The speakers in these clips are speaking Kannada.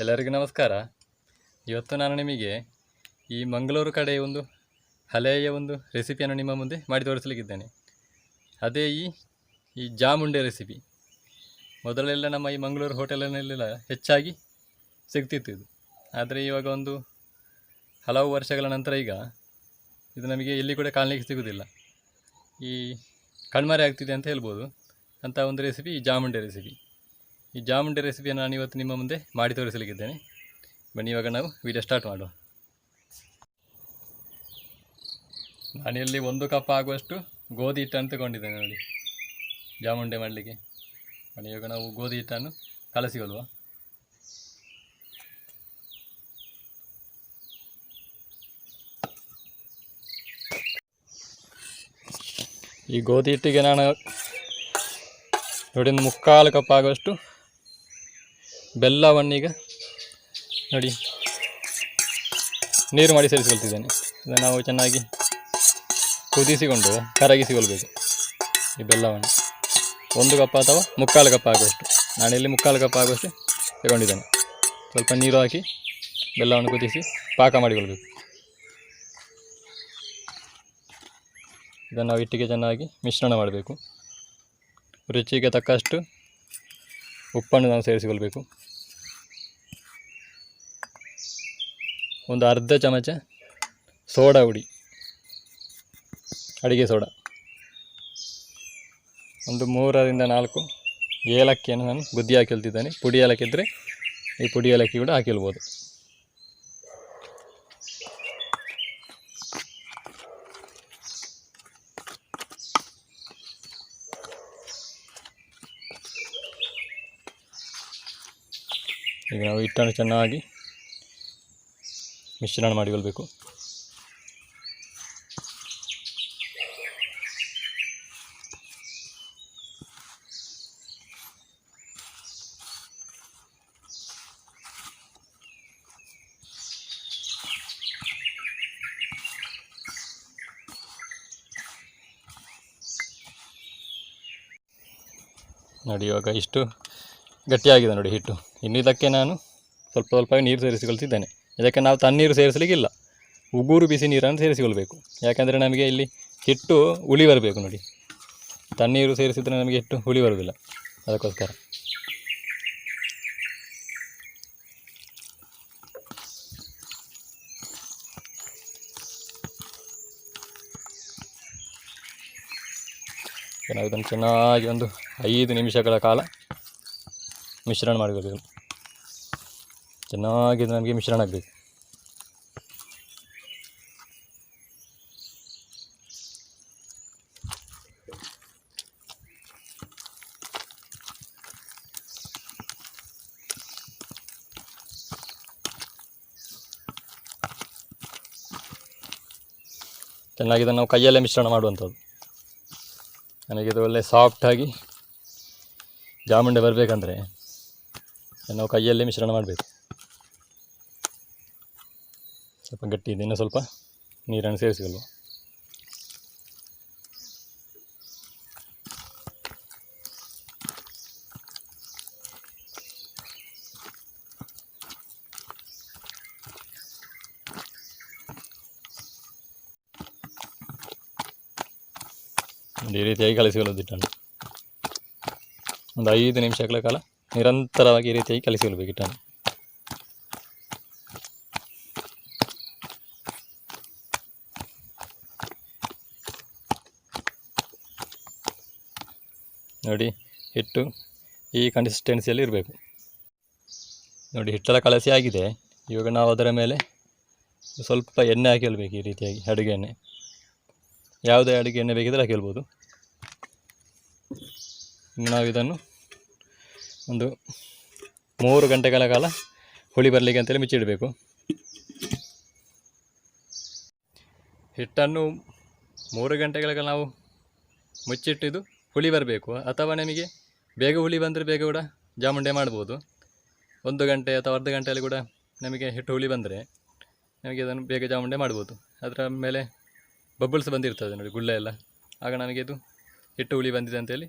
ಎಲ್ಲರಿಗೂ ನಮಸ್ಕಾರ. ಇವತ್ತು ನಾನು ನಿಮಗೆ ಈ ಮಂಗಳೂರು ಕಡೆ ಒಂದು ಹಳೆಯ ಒಂದು ರೆಸಿಪಿಯನ್ನು ನಿಮ್ಮ ಮುಂದೆ ಮಾಡಿ ತೋರಿಸಲಿಕ್ಕಿದ್ದೇನೆ. ಅದೇ ಈ ಈ ಜಾಮುಂಡೆ ರೆಸಿಪಿ. ಮೊದಲೆಲ್ಲ ನಮ್ಮ ಈ ಮಂಗಳೂರು ಹೋಟೆಲಿನಲ್ಲೆಲ್ಲ ಹೆಚ್ಚಾಗಿ ಸಿಗ್ತಿತ್ತು ಇದು. ಆದರೆ ಇವಾಗ ಒಂದು ಹಲವು ವರ್ಷಗಳ ನಂತರ ಈಗ ಇದು ನಮಗೆ ಎಲ್ಲಿ ಕೂಡ ಕಾಣಲಿಕ್ಕೆ ಸಿಗುವುದಿಲ್ಲ ಈ ಕಣ್ಮರೆ ಆಗ್ತಿದೆ ಅಂತ ಹೇಳ್ಬೋದು. ಅಂಥ ಒಂದು ರೆಸಿಪಿ, ಈ ಜಾಮುಂಡೆ ರೆಸಿಪಿ. ಈ ಜಾಮುಂಡಿ ರೆಸಿಪಿಯನ್ನು ನಾನು ಇವತ್ತು ನಿಮ್ಮ ಮುಂದೆ ಮಾಡಿ ತೋರಿಸಲಿಕ್ಕಿದ್ದೇನೆ. ಬನ್ನಿ, ಇವಾಗ ನಾವು ವಿಡಿಯೋ ಸ್ಟಾರ್ಟ್ ಮಾಡುವ ನಾನಿಲ್ಲಿ ಒಂದು ಕಪ್ ಆಗುವಷ್ಟು ಗೋಧಿ ಹಿಟ್ಟನ್ನು ತಗೊಂಡಿದ್ದೇನೆ ನೋಡಿ, ಜಾಮುಂಡೆ ಮಾಡಲಿಕ್ಕೆ. ಬನ್ನಿ, ಇವಾಗ ನಾವು ಗೋಧಿ ಹಿಟ್ಟನ್ನು ಕಲಸಿಕೊಳ್ಳುವ. ಈ ಗೋಧಿ ಹಿಟ್ಟಿಗೆ ನಾನು ನೋಡಿ ಮುಕ್ಕಾಲು ಕಪ್ ಆಗುವಷ್ಟು ಬೆಲ್ಲವನ್ನೀಗ ನೋಡಿ ನೀರು ಮಾಡಿ ಸೇರಿಸಿಕೊಳ್ತಿದ್ದೇನೆ. ಇದನ್ನು ನಾವು ಚೆನ್ನಾಗಿ ಕುದಿಸಿಕೊಂಡು ಕರಗಿಸಿಕೊಳ್ಬೇಕು ಈ ಬೆಲ್ಲವನ್ನು. ಒಂದು ಕಪ್ ಅಥವಾ ಮುಕ್ಕಾಲು ಕಪ್ ಆಗುವಷ್ಟು. ಇಲ್ಲಿ ಮುಕ್ಕಾಲು ಕಪ್ ಆಗುವಷ್ಟು ತಗೊಂಡಿದ್ದೇನೆ. ಸ್ವಲ್ಪ ನೀರು ಹಾಕಿ ಬೆಲ್ಲವನ್ನು ಕುದಿಸಿ ಪಾಕ ಮಾಡಿಕೊಳ್ಬೇಕು. ಇದನ್ನು ನಾವು ಇಟ್ಟಿಗೆ ಚೆನ್ನಾಗಿ ಮಿಶ್ರಣ ಮಾಡಬೇಕು. ರುಚಿಗೆ ತಕ್ಕಷ್ಟು ಉಪ್ಪನ್ನು ನಾವು ಸೇರಿಸಿಕೊಳ್ಬೇಕು. ಒಂದು ಅರ್ಧ ಚಮಚ ಸೋಡಾ ಹುಡಿ, ಅಡಿಗೆ ಸೋಡಾ. ಒಂದು ಮೂರರಿಂದ ನಾಲ್ಕು ಏಲಕ್ಕಿಯನ್ನು ನಾನು ಬುದ್ಧಿ ಹಾಕಿಲ್ತಿದ್ದೇನೆ. ಪುಡಿ ಏಲಕ್ಕಿ ಇದ್ದರೆ ಈ ಪುಡಿ ಏಲಕ್ಕಿ ಕೂಡ ಹಾಕಿಲ್ಬೋದು. ಈಗ ನಾವು ಹಿಟ್ಟನ್ನು ಚೆನ್ನಾಗಿ ಮಿಶ್ರಣ ಮಾಡಿಕೊಳ್ಬೇಕು ನೋಡಿ ಇವಾಗ ಇಷ್ಟು ಗಟ್ಟಿಯಾಗಿದೆ ನೋಡಿ ಹಿಟ್ಟು. ಇನ್ನು ಇದಕ್ಕೆ ನಾನು ಸ್ವಲ್ಪ ಸ್ವಲ್ಪ ನೀರು ಸೇರಿಸಿಕೊಳ್ತಿದ್ದೇನೆ ಇದಕ್ಕೆ ನಾವು ತಣ್ಣೀರು ಸೇರಿಸಲಿಕ್ಕಿಲ್ಲ. ಉಗುರು ಬಿಸಿ ನೀರನ್ನು ಸೇರಿಸಿಕೊಳ್ಬೇಕು. ಯಾಕೆಂದರೆ ನಮಗೆ ಇಲ್ಲಿ ಹಿಟ್ಟು ಹುಳಿ ಬರಬೇಕು ನೋಡಿ. ತಣ್ಣೀರು ಸೇರಿಸಿದರೆ ನಮಗೆ ಹಿಟ್ಟು ಹುಳಿ ಬರುವುದಿಲ್ಲ. ಅದಕ್ಕೋಸ್ಕರ. ನಾವು ಇದನ್ನು ಚೆನ್ನಾಗಿ ಒಂದು ಐದು ನಿಮಿಷಗಳ ಕಾಲ ಮಿಶ್ರಣ ಮಾಡಿಕೊಳ್ಬೇಕು. ಚೆನ್ನಾಗಿ ಇದು ನಮಗೆ ಮಿಶ್ರಣ ಆಗಬೇಕು. ಚೆನ್ನಾಗಿ ಇದನ್ನು ನಾವು ಕೈಯಲ್ಲೇ ಮಿಶ್ರಣ ಮಾಡುವಂಥದ್ದು. ನನಗೆ ಇದು ಒಳ್ಳೆ ಸಾಫ್ಟಾಗಿ ಜಾಮುಂಡೆ ಬರಬೇಕಂದ್ರೆ ನಾವು ಕೈಯಲ್ಲೇ ಮಿಶ್ರಣ ಮಾಡಬೇಕು. ಸ್ವಲ್ಪ ಗಟ್ಟಿ ಇದೆ, ಇನ್ನೂ ಸ್ವಲ್ಪ ನೀರನ್ನು ಸೇರಿಸಿಕೊಳ್ಳುವ ಈ ರೀತಿಯಾಗಿ ಕಲಿಸಿಕೊಳ್ಳೋದು ಒಂದು ಐದು ನಿಮಿಷಗಳ ಕಾಲ ನಿರಂತರವಾಗಿ ಈ ರೀತಿಯಾಗಿ ಕಲಿಸಿಕೊಳ್ಬೇಕು ಹಿಟ್ಟನ್ನು ನೋಡಿ, ಹಿಟ್ಟು ಈ ಕನ್ಸಿಸ್ಟೆನ್ಸಿಯಲ್ಲಿ ಇರಬೇಕು. ನೋಡಿ, ಹಿಟ್ಟೆಲ್ಲ ಕಲಸಿ ಆಗಿದೆ. ಇವಾಗ ನಾವು ಅದರ ಮೇಲೆ ಸ್ವಲ್ಪ ಎಣ್ಣೆ ಹಾಕಿಲ್ಬೇಕು ಈ ರೀತಿಯಾಗಿ, ಅಡುಗೆ ಎಣ್ಣೆ. ಯಾವುದೇ ಅಡುಗೆ ಎಣ್ಣೆ ಬೇಕಿದ್ರೆ ಹಾಕಿಲ್ಬೋದು ನಾವು ಇದನ್ನು ಒಂದು ಮೂರು ಗಂಟೆಗಳ ಕಾಲ ಹುಳಿ ಬರಲಿಕ್ಕೆ ಅಂತೇಳಿ ಮುಚ್ಚಿಡಬೇಕು ಹಿಟ್ಟನ್ನು ಮೂರು ಗಂಟೆಗಳ ಕಾಲ ನಾವು ಮುಚ್ಚಿಟ್ಟಿದ್ದು ಹುಳಿ ಬರಬೇಕು. ಅಥವಾ ನಮಗೆ ಬೇಗ ಹುಳಿ ಬಂದರೆ ಬೇಗ ಕೂಡ ಜಾಮುಂಡೆ ಮಾಡ್ಬೋದು. ಒಂದು ಗಂಟೆ ಅಥವಾ ಅರ್ಧ ಗಂಟೆಯಲ್ಲಿ ಕೂಡ ನಮಗೆ ಹಿಟ್ಟು ಹುಳಿ ಬಂದರೆ ನಮಗೆ ಅದನ್ನು ಬೇಗ ಜಾಮುಂಡೆ ಮಾಡ್ಬೋದು. ಅದರ ಮೇಲೆ ಬಬ್ಬಲ್ಸ್ ಬಂದಿರ್ತದೆ ನೋಡಿ, ಗುಳ್ಳೆ ಎಲ್ಲ. ಆಗ ನಮಗೆ ಇದು ಹಿಟ್ಟು ಹುಳಿ ಬಂದಿದೆ ಅಂತೇಳಿ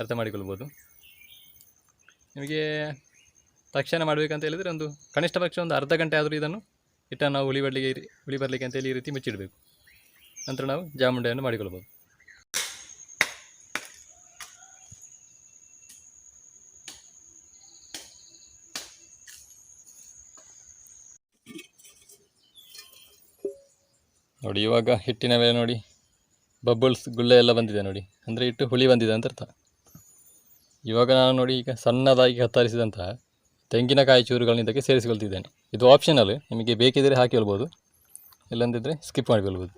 ಅರ್ಥ ಮಾಡಿಕೊಳ್ಬೋದು. ನಿಮಗೆ ತಕ್ಷಣ ಮಾಡಬೇಕಂತ ಹೇಳಿದರೆ ಒಂದು ಕನಿಷ್ಠ ಪಕ್ಷ ಒಂದು ಅರ್ಧ ಗಂಟೆ ಆದರೂ ಇದನ್ನು ಹಿಟ್ಟನ್ನು ನಾವು ಹುಳಿ ಬರಲಿಕ್ಕೆ ಹುಳಿ ಬರಲಿಕ್ಕೆ ಅಂತೇಳಿ ಈ ರೀತಿ ಮುಚ್ಚಿಡಬೇಕು. ನಂತರ ನಾವು ಜಾಮುಂಡೆಯನ್ನು ಮಾಡಿಕೊಳ್ಬೋದು. ನೋಡಿ, ಇವಾಗ ಹಿಟ್ಟಿನ ಮೇಲೆ ನೋಡಿ ಬಬಲ್ಸ್ ಗುಳ್ಳೆ ಎಲ್ಲ ಬಂದಿದೆ ನೋಡಿ. ಅಂದರೆ ಹಿಟ್ಟು ಹುಳಿ ಬಂದಿದೆ ಅಂತ ಅರ್ಥ. ಇವಾಗ ನಾನು ನೋಡಿ ಈಗ ಸಣ್ಣದಾಗಿ ಕತ್ತರಿಸಿದಂತಹ ತೆಂಗಿನಕಾಯಿ ಚೂರುಗಳನ್ನ ಇದಕ್ಕೆ ಸೇರಿಸಿಕೊಳ್ತಿದ್ದೇನೆ. ಇದು ಆಪ್ಷನಲ್ ನಿಮಗೆ ಬೇಕಿದ್ದರೆ ಹಾಕಿಕೊಳ್ಬೋದು ಇಲ್ಲಂದಿದ್ದರೆ ಸ್ಕಿಪ್ ಮಾಡಿಕೊಳ್ಬೋದು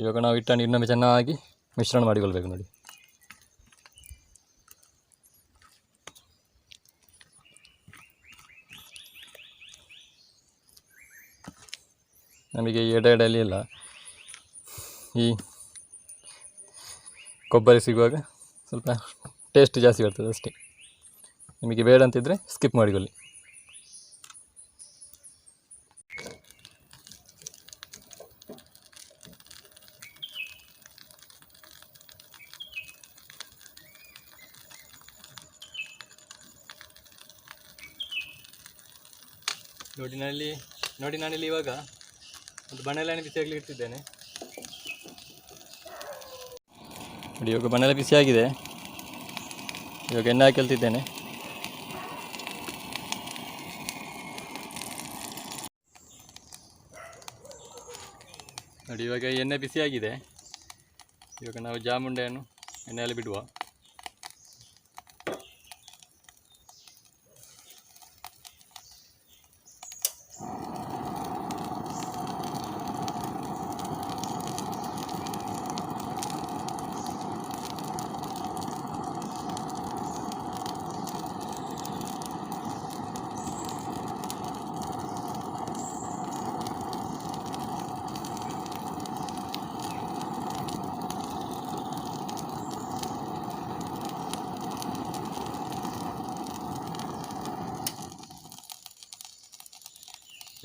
ಇವಾಗ ನಾವು ಹಿಟ್ಟನ್ನು ಇನ್ನೊಮ್ಮೆ ಚೆನ್ನಾಗಿ ಮಿಶ್ರಣ ಮಾಡಿಕೊಳ್ಬೇಕು ನೋಡಿ. ನಮಗೆ ಎಡೆ ಇಲ್ಲ. ಈ ಕೊಬ್ಬರಿ ಸಿಗುವಾಗ ಸ್ವಲ್ಪ ಟೇಸ್ಟ್ ಜಾಸ್ತಿ ಬರ್ತದೆ ಅಷ್ಟೇ. ನಿಮಗೆ ಬೇಡ ಅಂತಿದ್ದರೆ ಸ್ಕಿಪ್ ಮಾಡಿಕೊಳ್ಳಿ ನೋಡಿ ನಾನಿಲ್ಲಿ ನೋಡಿ ನಾನಿಲ್ಲಿ ಇವಾಗ ಒಂದು ಬಣ್ಣೆಲೆಣ್ಣೆ ಬಿಸಿಯಾಗಲಿ ಇಡ್ತಿದ್ದೇನೆ. ನೋಡಿ, ಇವಾಗ ಬಣ್ಣೆಲೆ ಬಿಸಿಯಾಗಿದೆ. ಇವಾಗ ಎಣ್ಣೆ ಹಾಕಿ ಹೇಳ್ತಿದ್ದೇನೆ ನೋಡಿ, ಇವಾಗ ಎಣ್ಣೆ ಬಿಸಿಯಾಗಿದೆ. ಇವಾಗ ನಾವು ಜಾಮುಂಡೆಯನ್ನು ಎಣ್ಣೆಯಲ್ಲಿ ಬಿಡುವ.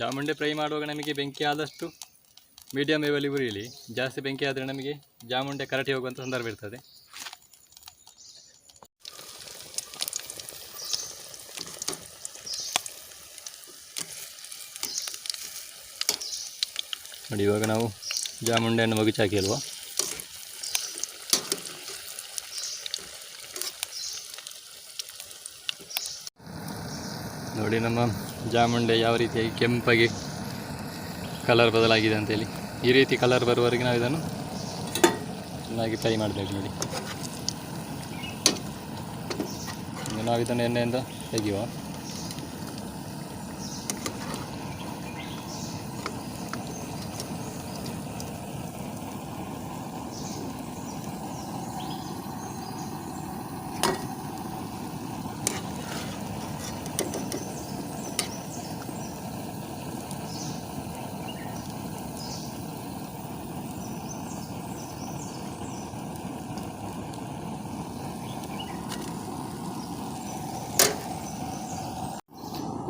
ಜಾಮುಂಡೆ ಫ್ರೈ ಮಾಡುವಾಗ ನಮಗೆ ಬೆಂಕಿ ಆದಷ್ಟು ಮೀಡಿಯಮ್ ವೇವಲ್ಲಿ ಉರಿಯಲಿ ಜಾಸ್ತಿ ಬೆಂಕಿ ಆದರೆ ನಮಗೆ ಜಾಮುಂಡೆ ಕರಟಿ ಹೋಗುವಂಥ ಸಂದರ್ಭ ಇರ್ತದೆ. ನೋಡಿ, ಇವಾಗ ನಾವು ಜಾಮುಂಡೆಯನ್ನು ಮಗುಚಾಕಿ ಅಲ್ವಾ? ನೋಡಿ, ನಮ್ಮ ಜಾಮುಂಡೆ ಯಾವ ರೀತಿಯಾಗಿ ಕೆಂಪಾಗಿ ಕಲರ್ ಬದಲಾಗಿದೆ ಅಂತೇಳಿ. ಈ ರೀತಿ ಕಲರ್ ಬರುವವರೆಗೆ ನಾವು ಇದನ್ನು ಚೆನ್ನಾಗಿ ಫ್ರೈ ಮಾಡಬೇಕು ನೋಡಿ. ನಾವು ಇದನ್ನು ಎಣ್ಣೆಯಿಂದ ತೆಗೆಯುವ.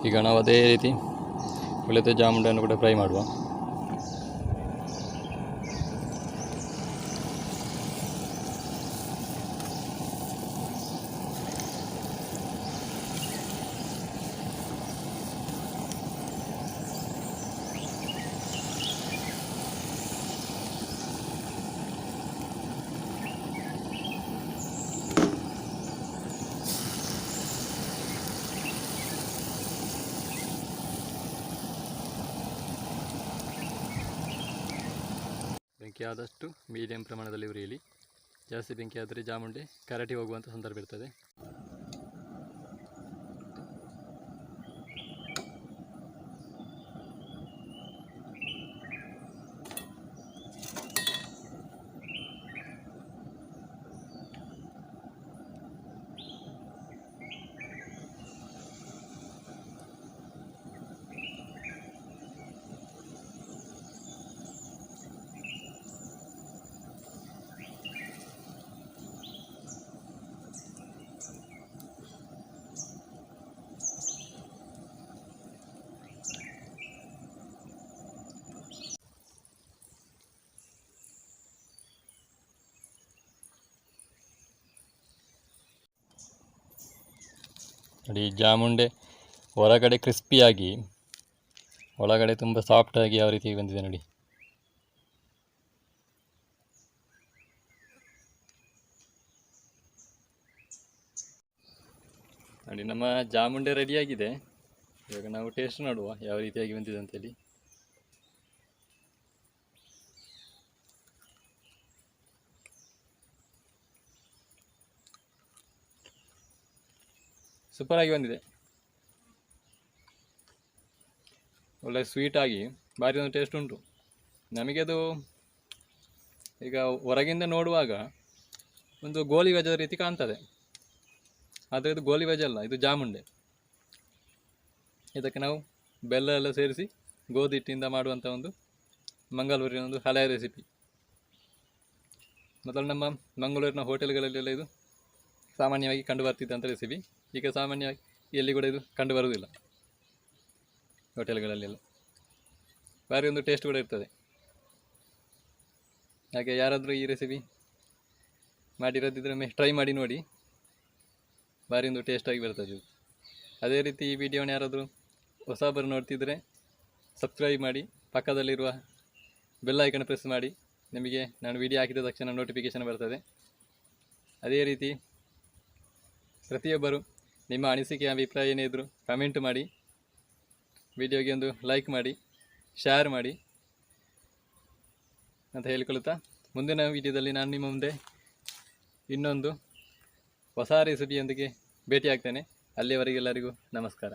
ಈಗ ನಾವು ಅದೇ ರೀತಿ ಉಳಿದ ಜಾಮುಂಡೆಯನ್ನು ಕೂಡ ಫ್ರೈ ಮಾಡುವ. ಬೆಂಕಿ ಆದಷ್ಟು ಮೀಡಿಯಂ ಪ್ರಮಾಣದಲ್ಲಿ ಉರಿಯಲಿ. ಜಾಸ್ತಿ ಬೆಂಕಿ ಆದರೆ ಜಾಮುಂಡೆ ಕರಟಿ ಹೋಗುವಂಥ ಸಂದರ್ಭ ಇರ್ತದೆ. ನೋಡಿ ಜಾಮುಂಡೆ ಹೊರಗಡೆ ಕ್ರಿಸ್ಪಿಯಾಗಿ ಒಳಗಡೆ ತುಂಬ ಸಾಫ್ಟಾಗಿ ಯಾವ ರೀತಿ ಬಂದಿದೆ ನೋಡಿ. ನೋಡಿ ನಮ್ಮ ಜಾಮುಂಡೆ ರೆಡಿಯಾಗಿದೆ ಇವಾಗ ನಾವು ಟೇಸ್ಟ್ ನೋಡುವ ಯಾವ ರೀತಿಯಾಗಿ ಬಂದಿದೆ ಅಂತೇಳಿ. ಸೂಪರಾಗಿ ಬಂದಿದೆ. ಒಳ್ಳೆ ಸ್ವೀಟಾಗಿ ಭಾರಿ ಒಂದು ಟೇಸ್ಟ್ ಉಂಟು. ನಮಗೆ ಅದು ಈಗ ಹೊರಗಿಂದ ನೋಡುವಾಗ ಒಂದು ಗೋಲಿ ವೆಜದ ರೀತಿ ಕಾಣ್ತದೆ. ಆದರೆ ಇದು ಗೋಲಿ ವೆಜ್ ಅಲ್ಲ, ಇದು ಜಾಮುಂಡೆ. ಇದಕ್ಕೆ ನಾವು ಬೆಲ್ಲ ಎಲ್ಲ ಸೇರಿಸಿ ಗೋಧಿ ಹಿಟ್ಟಿಂದ ಮಾಡುವಂಥ ಒಂದು ಮಂಗಳೂರಿನ ಒಂದು ಹಳೆಯ ರೆಸಿಪಿ ಮೊದಲು ನಮ್ಮ ಮಂಗಳೂರಿನ ಹೋಟೆಲ್ಗಳಲ್ಲೆಲ್ಲ ಇದು ಸಾಮಾನ್ಯವಾಗಿ ಕಂಡು ಅಂತ ರೆಸಿಪಿ. ಈಗ ಸಾಮಾನ್ಯವಾಗಿ ಎಲ್ಲಿ ಕೂಡ ಇದು ಕಂಡು ಬರುವುದಿಲ್ಲ ಹೋಟೆಲ್ಗಳಲ್ಲೆಲ್ಲ. ಭಾರಿ ಒಂದು ಟೇಸ್ಟ್ ಕೂಡ ಇರ್ತದೆ. ಹಾಗೆ ಯಾರಾದರೂ ಈ ರೆಸಿಪಿ ಮಾಡಿರೋದಿದ್ರೆ ಮೇ ಟ್ರೈ ಮಾಡಿ ನೋಡಿ. ಭಾರಿ ಒಂದು ಟೇಸ್ಟಾಗಿ ಬರ್ತದೆ ಅದೇ ರೀತಿ ಈ ವಿಡಿಯೋನ ಯಾರಾದರೂ ಹೊಸಬರು ನೋಡ್ತಿದ್ರೆ ಸಬ್ಸ್ಕ್ರೈಬ್ ಮಾಡಿ, ಪಕ್ಕದಲ್ಲಿರುವ ಬೆಲ್ ಐಕನ್ ಪ್ರೆಸ್ ಮಾಡಿ. ನಿಮಗೆ ನಾನು ವಿಡಿಯೋ ಹಾಕಿದ ತಕ್ಷಣ ನೋಟಿಫಿಕೇಷನ್ ಬರ್ತದೆ. ಅದೇ ರೀತಿ ಪ್ರತಿಯೊಬ್ಬರು ನಿಮ್ಮ ಅನಿಸಿಕೆ, ಅಭಿಪ್ರಾಯ ಏನೇ ಇದ್ದರೂ ಕಮೆಂಟ್ ಮಾಡಿ ವಿಡಿಯೋಗೆ ಒಂದು ಲೈಕ್ ಮಾಡಿ ಶೇರ್ ಮಾಡಿ ಅಂತ ಹೇಳಿಕೊಳ್ಳುತ್ತಾ ಮುಂದಿನ ವಿಡಿಯೋದಲ್ಲಿ ನಾನು ನಿಮ್ಮ ಮುಂದೆ ಇನ್ನೊಂದು ಹೊಸ ರೆಸಿಪಿಯೊಂದಿಗೆ ಭೇಟಿಯಾಗ್ತೇನೆ. ಅಲ್ಲಿಯವರೆಗೆಲ್ಲರಿಗೂ ನಮಸ್ಕಾರ.